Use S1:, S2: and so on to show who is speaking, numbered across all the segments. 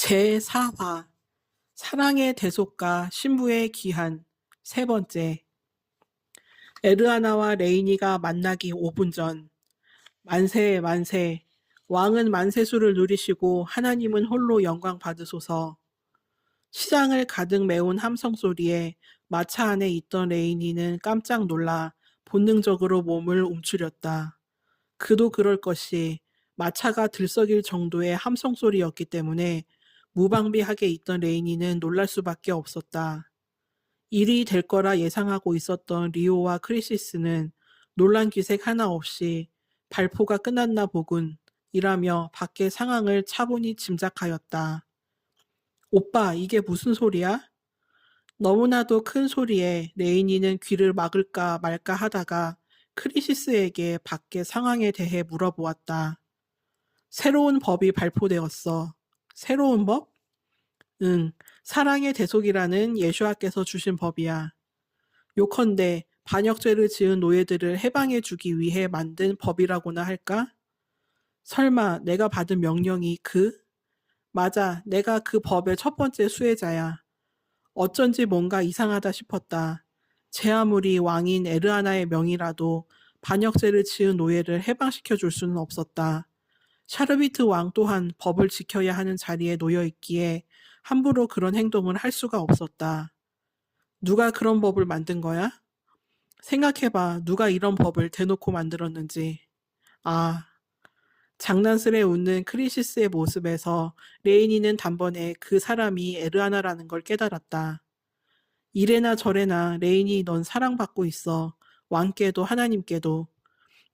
S1: 제4화 사랑의 대속가 신부의 귀한 세 번째. 에르아나와 레이니가 만나기 5분 전 만세 만세. 왕은 만세수를 누리시고 하나님은 홀로 영광 받으소서. 시장을 가득 메운 함성 소리에 마차 안에 있던 레이니는 깜짝 놀라 본능적으로 몸을 움츠렸다. 그도 그럴 것이 마차가 들썩일 정도의 함성 소리였기 때문에 무방비하게 있던 레이니는 놀랄 수밖에 없었다. 일이 될 거라 예상하고 있었던 리오와 크리시스는 놀란 기색 하나 없이 발포가 끝났나 보군 이라며 밖의 상황을 차분히 짐작하였다. 오빠, 이게 무슨 소리야? 너무나도 큰 소리에 레이니는 귀를 막을까 말까 하다가 크리시스에게 밖의 상황에 대해 물어보았다. 새로운 법이 발표되었어. 새로운 법? 응, 사랑의 대속이라는 예수아께서 주신 법이야. 요컨대 반역죄를 지은 노예들을 해방해 주기 위해 만든 법이라고나 할까? 설마 내가 받은 명령이 그? 맞아, 내가 그 법의 첫 번째 수혜자야. 어쩐지 뭔가 이상하다 싶었다. 제 아무리 왕인 에르아나의 명이라도 반역죄를 지은 노예를 해방시켜 줄 수는 없었다. 샤르비트 왕 또한 법을 지켜야 하는 자리에 놓여 있기에 함부로 그런 행동을 할 수가 없었다. 누가 그런 법을 만든 거야? 생각해봐. 누가 이런 법을 대놓고 만들었는지. 아, 장난스레 웃는 크리시스의 모습에서 레이니는 단번에 그 사람이 에르아나라는 걸 깨달았다. 이래나 저래나 레이니 넌 사랑받고 있어. 왕께도 하나님께도.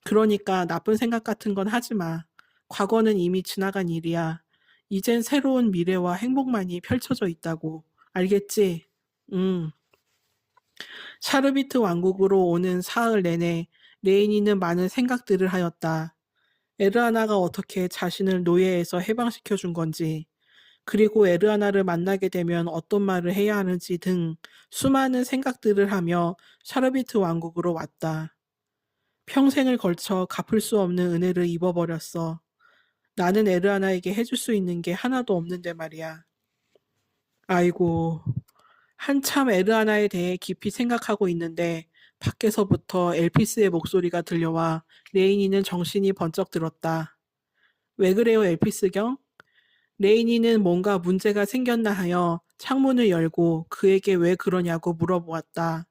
S1: 그러니까 나쁜 생각 같은 건 하지 마. 과거는 이미 지나간 일이야. 이젠 새로운 미래와 행복만이 펼쳐져 있다고. 알겠지? 응. 샤르비트 왕국으로 오는 사흘 내내 레이니는 많은 생각들을 하였다. 에르아나가 어떻게 자신을 노예에서 해방시켜 준 건지, 그리고 에르아나를 만나게 되면 어떤 말을 해야 하는지 등 수많은 생각들을 하며 샤르비트 왕국으로 왔다. 평생을 걸쳐 갚을 수 없는 은혜를 입어버렸어. 나는 에르아나에게 해줄 수 있는 게 하나도 없는데 말이야. 아이고, 한참 에르아나에 대해 깊이 생각하고 있는데 밖에서부터 엘피스의 목소리가 들려와 레이니는 정신이 번쩍 들었다. 왜 그래요, 엘피스 경? 레이니는 뭔가 문제가 생겼나 하여 창문을 열고 그에게 왜 그러냐고 물어보았다.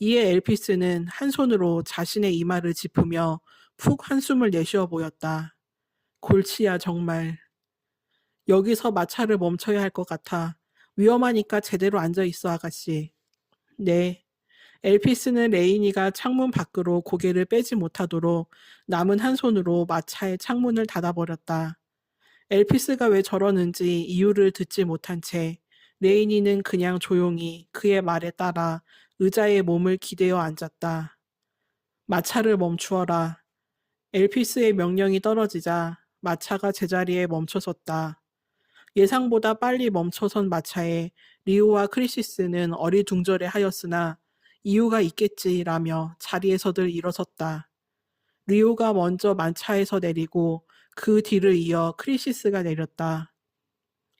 S1: 이에 엘피스는 한 손으로 자신의 이마를 짚으며 푹 한숨을 내쉬어 보였다. 골치야 정말. 여기서 마차를 멈춰야 할 것 같아. 위험하니까 제대로 앉아 있어 아가씨. 네. 엘피스는 레이니가 창문 밖으로 고개를 빼지 못하도록 남은 한 손으로 마차의 창문을 닫아버렸다. 엘피스가 왜 저러는지 이유를 듣지 못한 채 레이니는 그냥 조용히 그의 말에 따라 의자에 몸을 기대어 앉았다. 마차를 멈추어라. 엘피스의 명령이 떨어지자 마차가 제자리에 멈춰섰다. 예상보다 빨리 멈춰선 마차에 리오와 크리시스는 어리둥절해 하였으나 이유가 있겠지라며 자리에서들 일어섰다. 리오가 먼저 마차에서 내리고 그 뒤를 이어 크리시스가 내렸다.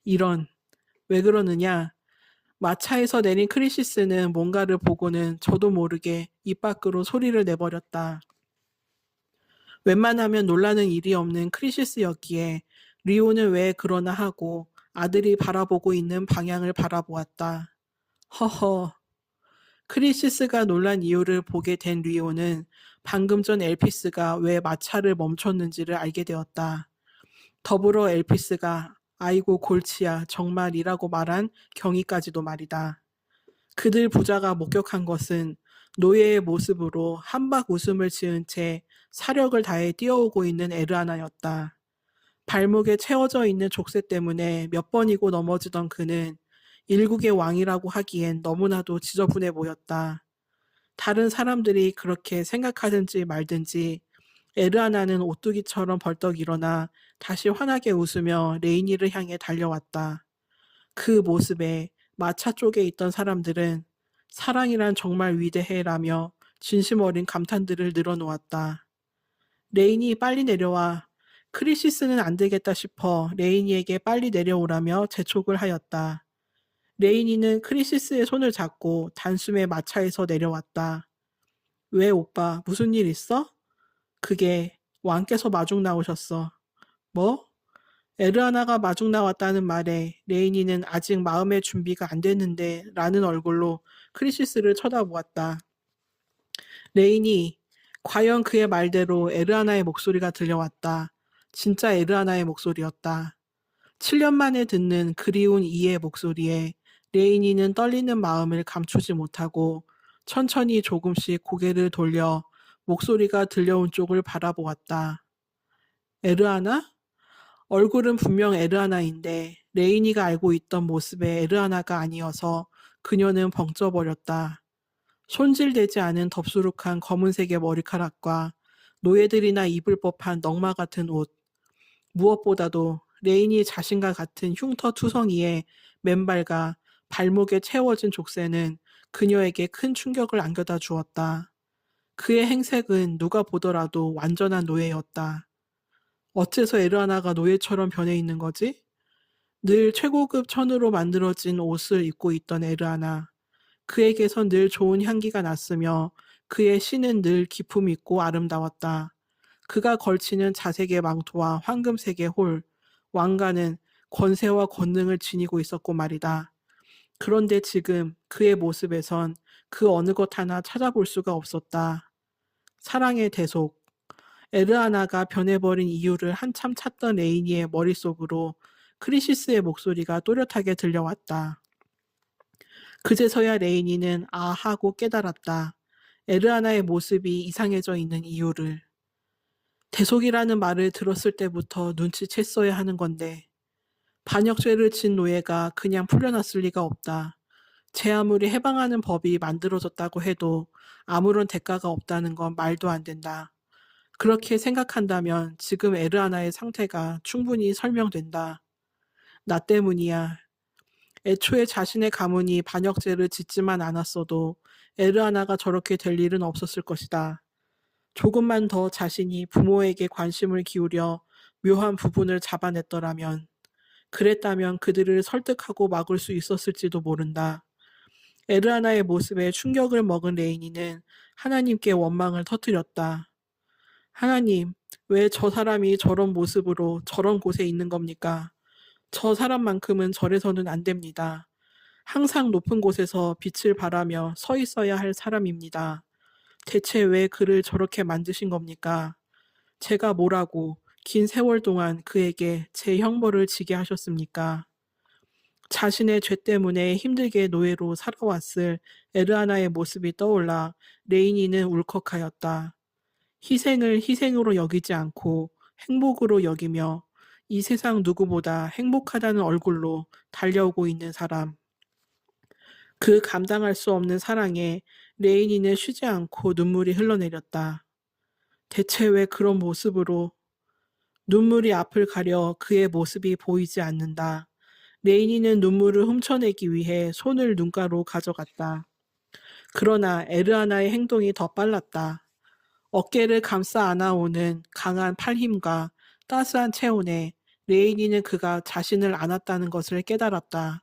S1: 이런, 왜 그러느냐? 마차에서 내린 크리시스는 뭔가를 보고는 저도 모르게 입 밖으로 소리를 내버렸다. 웬만하면 놀라는 일이 없는 크리시스였기에 리오는 왜 그러나 하고 아들이 바라보고 있는 방향을 바라보았다. 허허. 크리시스가 놀란 이유를 보게 된 리오는 방금 전 엘피스가 왜 마차를 멈췄는지를 알게 되었다. 더불어 엘피스가 아이고 골치야 정말이라고 말한 경위까지도 말이다. 그들 부자가 목격한 것은 노예의 모습으로 한박 웃음을 지은 채 사력을 다해 뛰어오고 있는 에르아나였다. 발목에 채워져 있는 족쇄 때문에 몇 번이고 넘어지던 그는 일국의 왕이라고 하기엔 너무나도 지저분해 보였다. 다른 사람들이 그렇게 생각하든지 말든지 에르아나는 오뚜기처럼 벌떡 일어나 다시 환하게 웃으며 레이니를 향해 달려왔다. 그 모습에 마차 쪽에 있던 사람들은 사랑이란 정말 위대해라며 진심 어린 감탄들을 늘어놓았다. 레인이 빨리 내려와 크리시스는 안 되겠다 싶어 레이니에게 빨리 내려오라며 재촉을 하였다. 레이니는 크리시스의 손을 잡고 단숨에 마차에서 내려왔다. 왜 오빠 무슨 일 있어? 그게 왕께서 마중 나오셨어. 뭐? 에르아나가 마중 나왔다는 말에 레이니는 아직 마음의 준비가 안 됐는데 라는 얼굴로 크리시스를 쳐다보았다. 레인이 과연 그의 말대로 에르아나의 목소리가 들려왔다. 진짜 에르아나의 목소리였다. 7년 만에 듣는 그리운 이의 목소리에 레이니는 떨리는 마음을 감추지 못하고 천천히 조금씩 고개를 돌려 목소리가 들려온 쪽을 바라보았다. 에르아나? 얼굴은 분명 에르아나인데 레이니가 알고 있던 모습의 에르아나가 아니어서 그녀는 벙쪄버렸다. 손질되지 않은 덥수룩한 검은색의 머리카락과 노예들이나 입을 법한 넝마 같은 옷. 무엇보다도 레인이 자신과 같은 흉터 투성이의 맨발과 발목에 채워진 족쇄는 그녀에게 큰 충격을 안겨다 주었다. 그의 행색은 누가 보더라도 완전한 노예였다. 어째서 에르아나가 노예처럼 변해 있는 거지? 늘 최고급 천으로 만들어진 옷을 입고 있던 에르아나. 그에게선 늘 좋은 향기가 났으며 그의 신은 늘 기품 있고 아름다웠다. 그가 걸치는 자색의 망토와 황금색의 홀, 왕가는 권세와 권능을 지니고 있었고 말이다. 그런데 지금 그의 모습에선 그 어느 것 하나 찾아볼 수가 없었다. 사랑의 대속. 에르아나가 변해버린 이유를 한참 찾던 레이니의 머릿속으로 크리시스의 목소리가 또렷하게 들려왔다. 그제서야 레이니는 아 하고 깨달았다. 에르아나의 모습이 이상해져 있는 이유를. 대속이라는 말을 들었을 때부터 눈치챘어야 하는 건데 반역죄를 진 노예가 그냥 풀려났을 리가 없다. 제 아무리 해방하는 법이 만들어졌다고 해도 아무런 대가가 없다는 건 말도 안 된다. 그렇게 생각한다면 지금 에르아나의 상태가 충분히 설명된다. 나 때문이야. 애초에 자신의 가문이 반역죄를 짓지만 않았어도 에르아나가 저렇게 될 일은 없었을 것이다. 조금만 더 자신이 부모에게 관심을 기울여 묘한 부분을 잡아냈더라면, 그랬다면 그들을 설득하고 막을 수 있었을지도 모른다. 에르아나의 모습에 충격을 먹은 레이니는 하나님께 원망을 터뜨렸다. 하나님, 왜 저 사람이 저런 모습으로 저런 곳에 있는 겁니까? 저 사람만큼은 절에서는 안 됩니다. 항상 높은 곳에서 빛을 발하며 서 있어야 할 사람입니다. 대체 왜 그를 저렇게 만드신 겁니까? 제가 뭐라고 긴 세월 동안 그에게 제 형벌을 지게 하셨습니까? 자신의 죄 때문에 힘들게 노예로 살아왔을 에르아나의 모습이 떠올라 레이니는 울컥하였다. 희생을 희생으로 여기지 않고 행복으로 여기며 이 세상 누구보다 행복하다는 얼굴로 달려오고 있는 사람. 그 감당할 수 없는 사랑에 레이니는 쉬지 않고 눈물이 흘러내렸다. 대체 왜 그런 모습으로 눈물이 앞을 가려 그의 모습이 보이지 않는다. 레이니는 눈물을 훔쳐내기 위해 손을 눈가로 가져갔다. 그러나 에르아나의 행동이 더 빨랐다. 어깨를 감싸 안아오는 강한 팔힘과 따스한 체온에 레이니는 그가 자신을 안았다는 것을 깨달았다.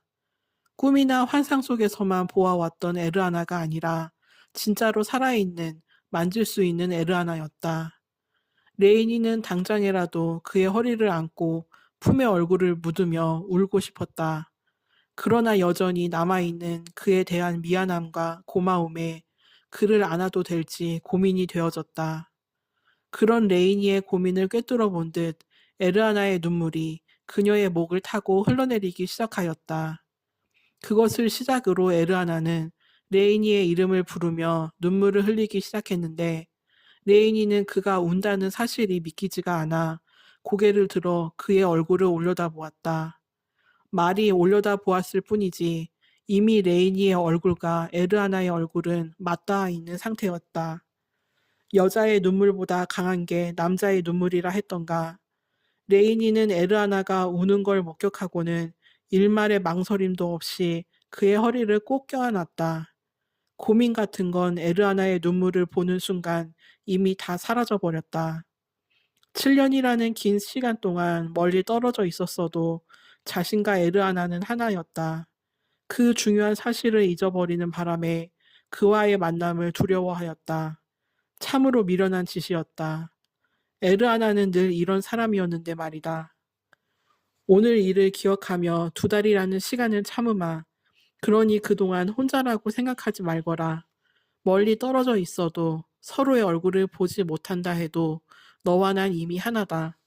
S1: 꿈이나 환상 속에서만 보아왔던 에르아나가 아니라 진짜로 살아있는, 만질 수 있는 에르아나였다. 레이니는 당장이라도 그의 허리를 안고 품에 얼굴을 묻으며 울고 싶었다. 그러나 여전히 남아있는 그에 대한 미안함과 고마움에 그를 안아도 될지 고민이 되어졌다. 그런 레이니의 고민을 꿰뚫어 본 듯 에르아나의 눈물이 그녀의 목을 타고 흘러내리기 시작하였다. 그것을 시작으로 에르아나는 레이니의 이름을 부르며 눈물을 흘리기 시작했는데 레이니는 그가 운다는 사실이 믿기지가 않아 고개를 들어 그의 얼굴을 올려다보았다. 말이 올려다보았을 뿐이지 이미 레이니의 얼굴과 에르아나의 얼굴은 맞닿아 있는 상태였다. 여자의 눈물보다 강한 게 남자의 눈물이라 했던가. 레이니는 에르아나가 우는 걸 목격하고는 일말의 망설임도 없이 그의 허리를 꼭 껴안았다. 고민 같은 건 에르아나의 눈물을 보는 순간 이미 다 사라져 버렸다. 7년이라는 긴 시간 동안 멀리 떨어져 있었어도 자신과 에르아나는 하나였다. 그 중요한 사실을 잊어버리는 바람에 그와의 만남을 두려워하였다. 참으로 미련한 짓이었다. 에르아나는 늘 이런 사람이었는데 말이다. 오늘 일을 기억하며 두 달이라는 시간을 참으마. 그러니 그동안 혼자라고 생각하지 말거라. 멀리 떨어져 있어도 서로의 얼굴을 보지 못한다 해도 너와 난 이미 하나다.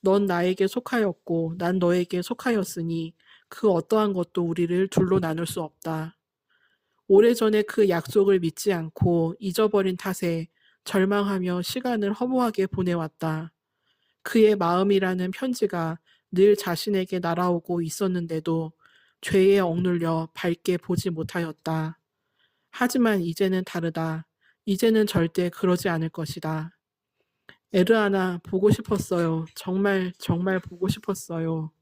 S1: 넌 나에게 속하였고 난 너에게 속하였으니 그 어떠한 것도 우리를 둘로 나눌 수 없다. 오래전에 그 약속을 믿지 않고 잊어버린 탓에 절망하며 시간을 허무하게 보내왔다. 그의 마음이라는 편지가 늘 자신에게 날아오고 있었는데도 죄에 억눌려 밝게 보지 못하였다. 하지만 이제는 다르다. 이제는 절대 그러지 않을 것이다. 에르아나, 보고 싶었어요. 정말, 정말 보고 싶었어요.